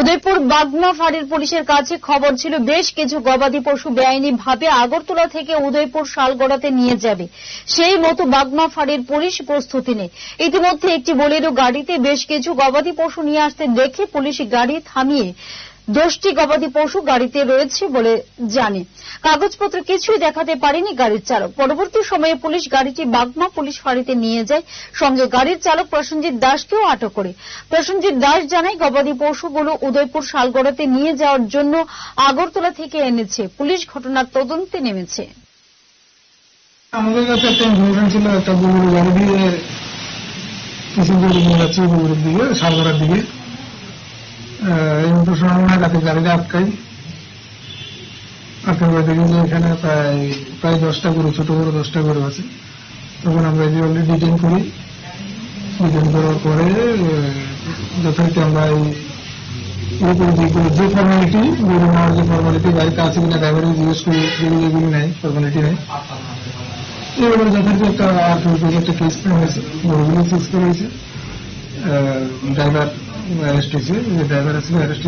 উদয়পুর বাগমা ফাঁড়ির পুলিশের কাছে খবর ছিল, বেশ কিছু গবাদি পশু বেআইনি ভাবে আগরতলা থেকে উদয়পুর শালগড়াতে নিয়ে যাবে। সেই মতো বাগমা ফাঁড়ির পুলিশ প্রস্তুতি নেই ইতিমধ্যে একটি বোলেরো গাড়িতে বেশ কিছু গবাদি পশু নিয়ে আসতে দেখে পুলিশ গাড়ি থামিয়ে দশটি গবাদি পশু গাড়িতে রয়েছে বলে জানে। কাগজপত্র কিছুই দেখাতে পারেনি গাড়ির চালক। পরবর্তী সময়ে পুলিশ গাড়িটি বাগমা পুলিশ ফাঁড়িতে নিয়ে যায়। সঙ্গে গাড়ির চালক প্রসেনজিৎ দাসকেও আটক করে। প্রসেনজিৎ দাস জানায়, গবাদি পশুগুলো উদয়পুর শালগড়াতে নিয়ে যাওয়ার জন্য আগরতলা থেকে এনেছে। পুলিশ ঘটনার তদন্তে নেমেছে। আমাদের কাছে একটা ইনফরমেশন ছিল, একটা গরুর গাড়ি দিয়ে, কিছু গরু নিয়ে যাচ্ছে গরুর দিকে সালগড়ার দিকে। সময় আমরা রাতে গাড়িটা আটকাই আটকার পরে দেখি যে এখানে প্রায় প্রায় দশটা গরু, ছোট বড় দশটা গরু আছে। তখন আমরা এই অলরেডি ডিটেন করি। ডিটেন করার পরে যথারীতি আমরা এই ইয়ে যে গরু- ফর্মালিটি গরু নেওয়ার যে ফর্মালিটি গাড়িতে আছে কিনা ড্রাইভারকে জিজ্ঞেস করি, যেগুলো যেগুলি নেই ফর্মালিটি নেই। এবার যথারীতি একটা রুপির একটা কেস হয়েছে। গরুগুলো ফিক্স করা হয়েছে। ড্রাইভার অ্যারেস্ট হয়েছে যে ড্রাইভার আছে অ্যারেস্ট